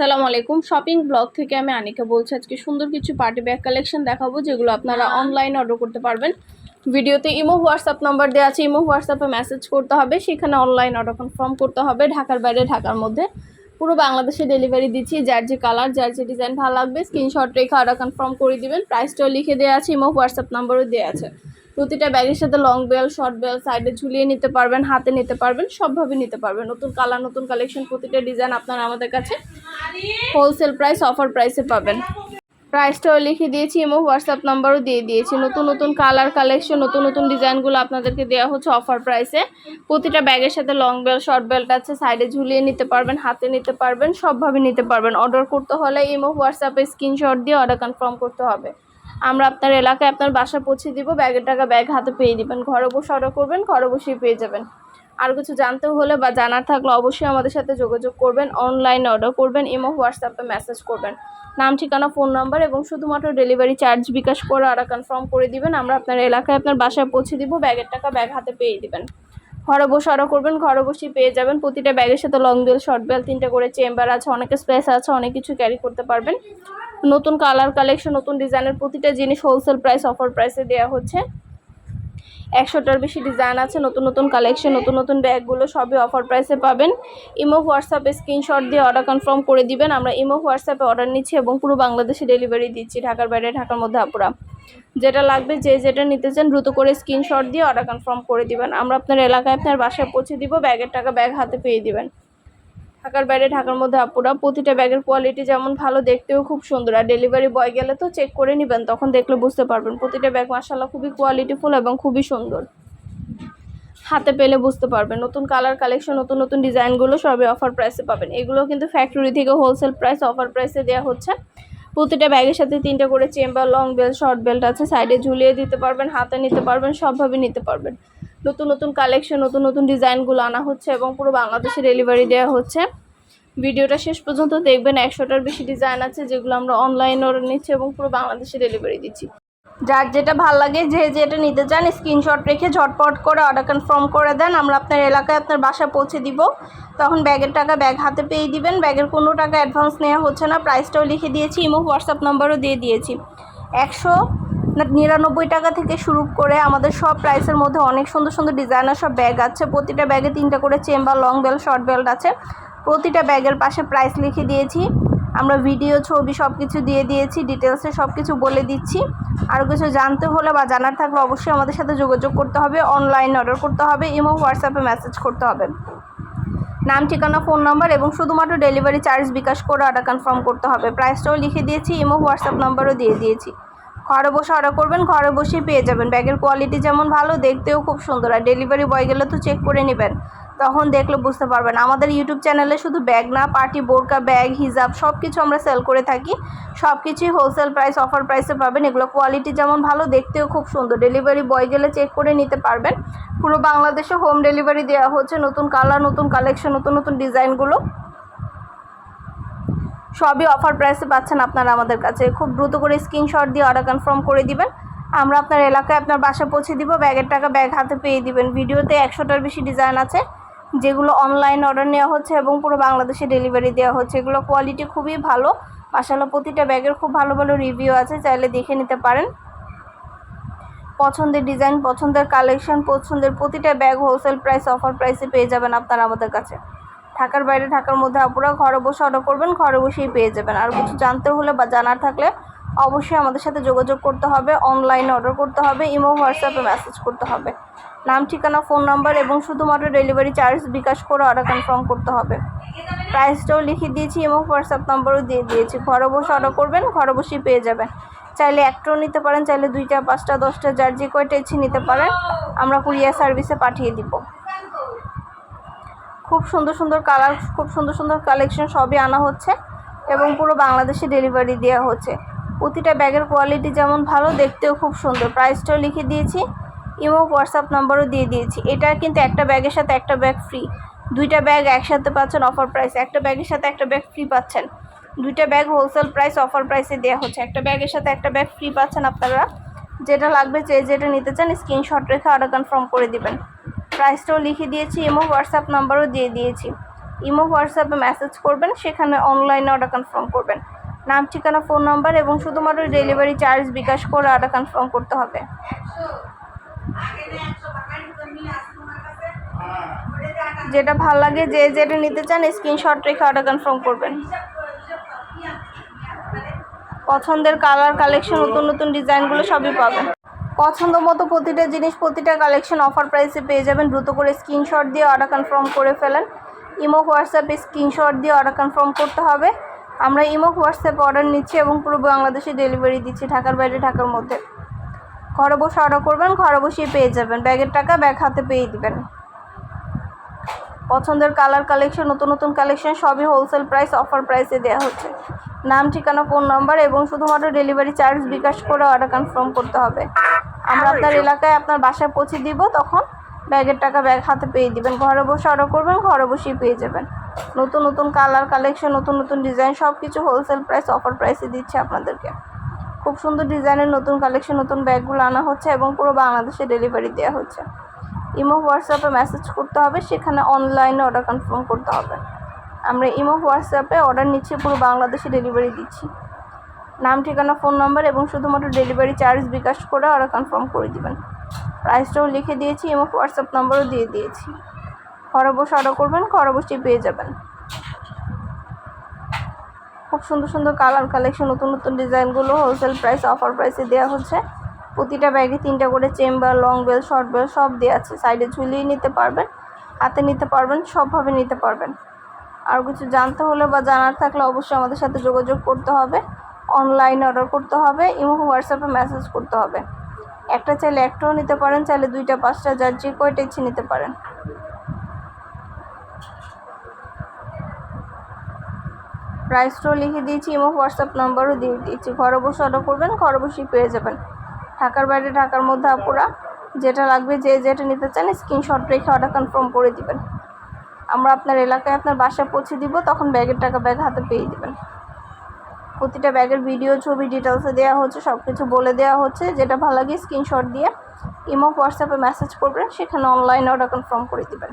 আসসালামু আলাইকুম। Shopping blog থেকে আমি আনিকা বলছি আজকে সুন্দর কিছু পার্টি ব্যাগ কালেকশন দেখাবো যেগুলো আপনারা অনলাইন অর্ডার করতে পারবেন। ভিডিওতে ইমো হোয়াটসঅ্যাপ নাম্বার দেওয়া আছে ইমো হোয়াটসঅ্যাপে মেসেজ করতে হবে সেখানে অনলাইন অর্ডার কনফার্ম করতে হবে ঢাকার বাইরে ঢাকার মধ্যে। পুরো বাংলাদেশে ডেলিভারি দিচ্ছি যার যে কালার যার যে ডিজাইন ভালো লাগবে স্ক্রিনশট রেখে অর্ডার কনফার্ম করে দিবেন। প্রাইসটাও লিখে দেওয়া আছে ইমো হোয়াটসঅ্যাপ নাম্বারও দেওয়া আছে। প্রতিটা ব্যাগের সাথে লং বেল শর্ট বেল সাইডে ঝুলিয়ে নিতে পারবেন হাতে নিতে পারবেন সবভাবে নিতে পারবেন। নতুন কালার নতুন কালেকশন প্রতিটা ডিজাইন আপনারা আমাদের কাছে। হোলসেল প্রাইস, অফার প্রাইসে পাবেন। প্রাইসটাও লিখে দিয়েছি এবং হোয়াটসঅ্যাপ নাম্বারও দিয়ে দিয়েছি। নতুন নতুন কালার, কালেকশন, নতুন নতুন ডিজাইনগুলো আপনাদেরকে দেওয়া হচ্ছে অফার প্রাইসে। প্রতিটা ব্যাগের সাথে লং বেল্ট, শর্ট বেল্ট আছে, সাইডে ঝুলিয়ে নিতে পারবেন, হাতে নিতে পারবেন, সবভাবে নিতে পারবেন। অর্ডার করতে হলে ইমো, হোয়াটসঅ্যাপে স্ক্রিনশট দিয়ে অর্ডার কনফার্ম করতে হবে। আমরা আপনার এলাকায় আপনার বাসা পৌঁছে দিব, ব্যাগের টাকা ব্যাগ হাতে পেয়ে দিবেন। ঘরে বসে অর্ডার করবেন, ঘরে বসেই পেয়ে যাবেন। আর কিছু জানতে হলে বা জানার থাকলে অবশ্যই আমাদের সাথে যোগাযোগ করবেন অনলাইন অর্ডার করবেন ইমো হোয়াটসঅ্যাপে মেসেজ করবেন। নাম, ঠিকানা ফোন নাম্বার এবং শুধুমাত্র ডেলিভারি চার্জ বিকাশ করে অর্ডার কনফার্ম করে দিবেন। আমরা আপনার এলাকায় আপনার বাসায় পৌঁছে দিব, ব্যাগের টাকা ব্যাগ হাতে পেয়ে দিবেন। ঘরে বসে অর্ডার করবেন, ঘরে বসেই পেয়ে যাবেন। প্রতিটা ব্যাগের সাথে লং বেল শর্ট বেল তিনটে করে চেম্বার আছে, অনেক স্পেস আছে, অনেক কিছু ক্যারি করতে পারবেন। নতুন কালার কালেকশন নতুন ডিজাইনের প্রতিটা জিনিস হোলসেল প্রাইস অফার প্রাইসে দেওয়া হচ্ছে। একশোটার বেশি ডিজাইন আছে, নতুন নতুন কালেকশন নতুন নতুন ব্যাগগুলো সবই অফার প্রাইসে পাবেন। ইমো হোয়াটসঅ্যাপে স্ক্রিনশট দিয়ে অর্ডার কনফার্ম করে দিবেন। আমরা ইমো হোয়াটসঅ্যাপে অর্ডার নিচ্ছি এবং পুরো বাংলাদেশে ডেলিভারি দিচ্ছি, ঢাকার বাইরে, ঢাকার মধ্যে আপুরা। যেটা লাগবে, যে যেটা নিতে চান দ্রুত করে স্ক্রিনশট দিয়ে অর্ডার কনফার্ম করে দিবেন। আমরা আপনার এলাকায় আপনার বাসায় পৌঁছে দিব, ব্যাগের টাকা ব্যাগ হাতে পেয়ে দিবেন। ঢাকার বাইরে, ঢাকার মধ্যে আপুরা প্রতিটা ব্যাগের কোয়ালিটি যেমন ভালো, দেখতেও খুব সুন্দর। আর ডেলিভারি বয় গেলে তো চেক করে নেবেন, তখন দেখলে বুঝতে পারবেন। প্রতিটা ব্যাগ মাসাল্লাহ খুবই কোয়ালিটিফুল এবং খুবই সুন্দর। হাতে পেলে বুঝতে পারবেন। নতুন কালার কালেকশন নতুন নতুন ডিজাইনগুলো সবই অফার প্রাইসে পাবেন। এগুলো কিন্তু ফ্যাক্টরি থেকে হোলসেল প্রাইস অফার প্রাইসে দেওয়া হচ্ছে। প্রতিটা ব্যাগের সাথে তিনটে করে chamber long belt short belt আছে। সাইডে ঝুলিয়ে দিতে পারবেন, হাতে নিতে পারবেন, সবভাবে নিতে পারবেন। নতুন নতুন কালেকশন নতুন নতুন ডিজাইনগুলো আনা হচ্ছে এবং পুরো বাংলাদেশে ডেলিভারি দেওয়া হচ্ছে। ভিডিওটা শেষ পর্যন্ত দেখবেন। একশোটার বেশি ডিজাইন আছে যেগুলো আমরা অনলাইন অর্ডার নিচ্ছি এবং পুরো বাংলাদেশে ডেলিভারি দিচ্ছি। যার যেটা ভালো লাগে, যে যেটা নিতে চান স্ক্রিনশট রেখে ঝটপট করে অর্ডার কনফার্ম করে দেন। আমরা আপনার এলাকায় আপনার বাসায় পৌঁছে দিব। তখন ব্যাগের টাকা ব্যাগ হাতে পেয়ে দিবেন। ব্যাগের কোনো টাকা অ্যাডভান্স নেওয়া হচ্ছে না। প্রাইসটাও লিখে দিয়েছি, ইমো হোয়াটসঅ্যাপ নাম্বারও দিয়ে দিয়েছি। একশো নিরানব্বই টাকা থেকে শুরু করে আমাদের সব প্রাইসের মধ্যে অনেক সুন্দর সুন্দর ডিজাইনার সব ব্যাগ আছে। প্রতিটা ব্যাগে তিনটা করে chamber long belt short belt আছে। প্রতিটা ব্যাগের পাশে প্রাইস লিখে দিয়েছি। আমরা ভিডিও ছবি সব কিছু দিয়ে দিয়েছি ডিটেলসে সব কিছু বলে দিচ্ছি। আরও কিছু জানতে হলে বা জানার থাকলে অবশ্যই আমাদের সাথে যোগাযোগ করতে হবে অনলাইন অর্ডার করতে হবে ইমো হোয়াটসঅ্যাপে মেসেজ করতে হবে। নাম, ঠিকানা ফোন নাম্বার এবং শুধুমাত্র ডেলিভারি চার্জ বিকাশ করে অর্ডার কনফার্ম করতে হবে। প্রাইসটাও লিখে দিয়েছি ইমো হোয়াটসঅ্যাপ নাম্বারও দিয়ে দিয়েছি। ঘরে বসে অর্ডার করবেন, ঘরে বসেই পেয়ে যাবেন। ব্যাগের কোয়ালিটি যেমন ভালো, দেখতেও খুব সুন্দর। আর ডেলিভারি বয় গেলে তো চেক করে নেবেন। তখন দেখলে বুঝতে পারবেন। আমাদের ইউটিউব চ্যানেলে শুধু ব্যাগ না পার্টি বোরকা ব্যাগ হিজাব সব কিছু আমরা সেল করে থাকি। সব কিছুই হোলসেল প্রাইস অফার প্রাইসে পাবেন। এগুলো কোয়ালিটি যেমন ভালো, দেখতেও খুব সুন্দর। ডেলিভারি বয় গেলে চেক করে নিতে পারবেন। পুরো বাংলাদেশে হোম ডেলিভারি দেওয়া হচ্ছে। নতুন কালার নতুন কালেকশন নতুন নতুন ডিজাইনগুলো সবই অফার প্রাইসে পাচ্ছেন আপনারা আমাদের কাছে। খুব দ্রুত করে স্ক্রিনশট দিয়ে অর্ডার কনফার্ম করে দিবেন। আমরা আপনার এলাকায় আপনার বাসা পৌঁছে দিব। ব্যাগের টাকা ব্যাগ হাতে পেয়ে দিবেন। ভিডিওতে একশোটার বেশি ডিজাইন আছে। যেগুলো অনলাইন অর্ডার নেওয়া হচ্ছে এবং পুরো বাংলাদেশে ডেলিভারি দেওয়া হচ্ছে। এগুলো কোয়ালিটি খুবই ভালো। মাসাল্লাহ প্রতিটা ব্যাগের খুব ভালো ভালো রিভিউ আছে, চাইলে দেখে নিতে পারেন। পছন্দের ডিজাইন পছন্দের কালেকশন পছন্দের প্রতিটা ব্যাগ হোলসেল প্রাইস অফার প্রাইসে পেয়ে যাবেন আপনারা আমাদের কাছে। ঢাকার বাইরে, ঢাকার মধ্যে আপুরা ঘরে বসে অর্ডার করবেন, ঘরে বসেই পেয়ে যাবেন। আর কিছু জানতে হলে বা জানার থাকলে অবশ্যই আমাদের সাথে যোগাযোগ করতে হবে অনলাইনে অর্ডার করতে হবে ইমো হোয়াটসঅ্যাপে মেসেজ করতে হবে। নাম, ঠিকানা ফোন নাম্বার এবং শুধুমাত্র ডেলিভারি চার্জ বিকাশ করে অর্ডার কনফার্ম করতে হবে। প্রাইসটাও লিখে দিয়েছি এবং হোয়াটসঅ্যাপ নাম্বারও দিয়ে দিয়েছি। ঘরে বসে অর্ডার করবেন, ঘরে বসেই পেয়ে যাবেন। চাইলে একটাও নিতে পারেন, চাইলে দুইটা, পাঁচটা, দশটা, যার যে কয়টা ইচ্ছে নিতে পারেন, আমরা কুরিয়ার সার্ভিসে পাঠিয়ে দিব। খুব সুন্দর সুন্দর কালার খুব সুন্দর সুন্দর কালেকশন সবই আনা হচ্ছে এবং পুরো বাংলাদেশে ডেলিভারি দেওয়া হচ্ছে। প্রতিটা ব্যাগের কোয়ালিটি যেমন ভালো, দেখতেও খুব সুন্দর। প্রাইসটাও লিখে দিয়েছি ইমো হোয়াটসঅ্যাপ নাম্বারও দিয়ে দিয়েছি। এটা কিন্তু একটা ব্যাগের সাথে একটা ব্যাগ ফ্রি দুইটা ব্যাগ একসাথে পাচ্ছেন অফার প্রাইস একটা ব্যাগের সাথে একটা ব্যাগ ফ্রি পাচ্ছেন। দুইটা ব্যাগ হোলসেল প্রাইস অফার প্রাইসে দেওয়া হচ্ছে। একটা ব্যাগের সাথে একটা ব্যাগ ফ্রি পাচ্ছেন আপনারা। যেটা লাগবে, যে যেটা নিতে চান স্ক্রিনশট রেখে অর্ডার কনফার্ম করে দিবেন। প্রাইসটাও লিখে দিয়েছি এবং হোয়াটসঅ্যাপ নাম্বারও দিয়ে দিয়েছি। ইমো হোয়াটসঅ্যাপে মেসেজ করবেন, সেখানে অনলাইনে অর্ডার কনফার্ম করবেন। নাম, ঠিকানা, ফোন নাম্বার এবং শুধুমাত্র ডেলিভারি চার্জ বিকাশ করে অর্ডার কনফার্ম করতে হবে। যেটা ভালো লাগে, যে যেটা নিতে চান, স্ক্রিনশট রেখে অর্ডার কনফার্ম করবেন। পছন্দের কালার, কালেকশন, নতুন নতুন ডিজাইনগুলো সবই পাবেন। পছন্দ মতো প্রতিটা জিনিস, প্রতিটা কালেকশন অফার প্রাইসে পেয়ে যাবেন। দ্রুত করে স্ক্রিনশট দিয়ে অর্ডার কনফার্ম করে ফেলেন। ইমো, হোয়াটসঅ্যাপে স্ক্রিনশট দিয়ে অর্ডার কনফার্ম করতে হবে। আমরা ইমো হোয়াটসঅ্যাপে অর্ডার নিচ্ছি এবং পুরো বাংলাদেশে ডেলিভারি দিচ্ছি ঢাকার বাইরে ঢাকার মধ্যে। ঘরে বসে অর্ডার করবেন ঘরে বসেই পেয়ে যাবেন। ব্যাগের টাকা ব্যাগ হাতে পেয়ে দিবেন। পছন্দের কালার কালেকশন নতুন নতুন কালেকশন সবই হোলসেল প্রাইস অফার প্রাইসে দেওয়া হচ্ছে। নাম ঠিকানা ফোন নাম্বার এবং শুধুমাত্র ডেলিভারি চার্জ বিকাশ করে অর্ডার কনফার্ম করতে হবে। আমরা আপনার এলাকায় আপনার বাসায় পৌঁছে দিব তখন ব্যাগের টাকা ব্যাগ হাতে পেয়ে দিবেন। ঘরে বসে অর্ডার করবেন, ঘরে বসেই পেয়ে যাবেন। নতুন নতুন কালার কালেকশন নতুন নতুন ডিজাইন সব কিছু হোলসেল প্রাইস অফার প্রাইসে দিচ্ছে আপনাদেরকে। খুব সুন্দর ডিজাইনের নতুন কালেকশন নতুন ব্যাগগুলো আনা হচ্ছে এবং পুরো বাংলাদেশে ডেলিভারি দেওয়া হচ্ছে। ইমো হোয়াটসঅ্যাপে মেসেজ করতে হবে, সেখানে অনলাইনে অর্ডার কনফার্ম করতে হবে। আমরা ইমো হোয়াটসঅ্যাপে অর্ডার নিচ্ছি, পুরো বাংলাদেশে ডেলিভারি দিচ্ছি। নাম, ঠিকানা ফোন নাম্বার এবং শুধুমাত্র ডেলিভারি চার্জ বিকাশ করে অর্ডার কনফার্ম করে দিবেন। প্রাইসটাও লিখে দিয়েছি এবং হোয়াটসঅ্যাপ নাম্বারও দিয়ে দিয়েছি। ঘরে বসে অর্ডার করবেন ঘরে বসেই পেয়ে যাবেন। খুব সুন্দর সুন্দর কালার কালেকশন নতুন নতুন ডিজাইনগুলো হোলসেল প্রাইস অফার প্রাইসে দেওয়া হচ্ছে। প্রতিটা ব্যাগে তিনটা করে chamber long belt short belt সব দেওয়া আছে। সাইডে ঝুলিয়ে নিতে পারবেন, হাতে নিতে পারবেন, সবভাবে নিতে পারবেন। আর কিছু জানতে হলে বা জানার থাকলে অবশ্যই আমাদের সাথে যোগাযোগ করতে হবে। অনলাইন অর্ডার করতে হবে এবং হোয়াটসঅ্যাপে মেসেজ করতে হবে। একটা চাইলে একটাও নিতে পারেন, চাইলে দুইটা, পাঁচটা, যার যে কয়টা ইচ্ছে নিতে পারেন। প্রাইসটাও লিখে দিয়েছি এবং হোয়াটসঅ্যাপ নাম্বারও দিয়ে দিয়েছি। ঘরে বসে অর্ডার করবেন, ঘরে বসেই পেয়ে যাবেন। ঢাকার বাইরে, ঢাকার মধ্যে আপুরা যেটা লাগবে, যে যেটা নিতে চান স্ক্রিনশট রেখে অর্ডার কনফার্ম করে দিবেন। আমরা আপনার এলাকায় আপনার বাসায় পৌঁছে দিব, তখন ব্যাগের টাকা ব্যাগ হাতে পেয়ে দিবেন। প্রতিটা ব্যাগের ভিডিও ছবি ডিটেলসে দেওয়া হচ্ছে সব কিছু বলে দেওয়া হচ্ছে। যেটা ভালো লাগে স্ক্রিনশট দিয়ে ইমো হোয়াটসঅ্যাপে মেসেজ করবেন, সেখানে অনলাইন অর্ডার কনফার্ম করে দিবেন।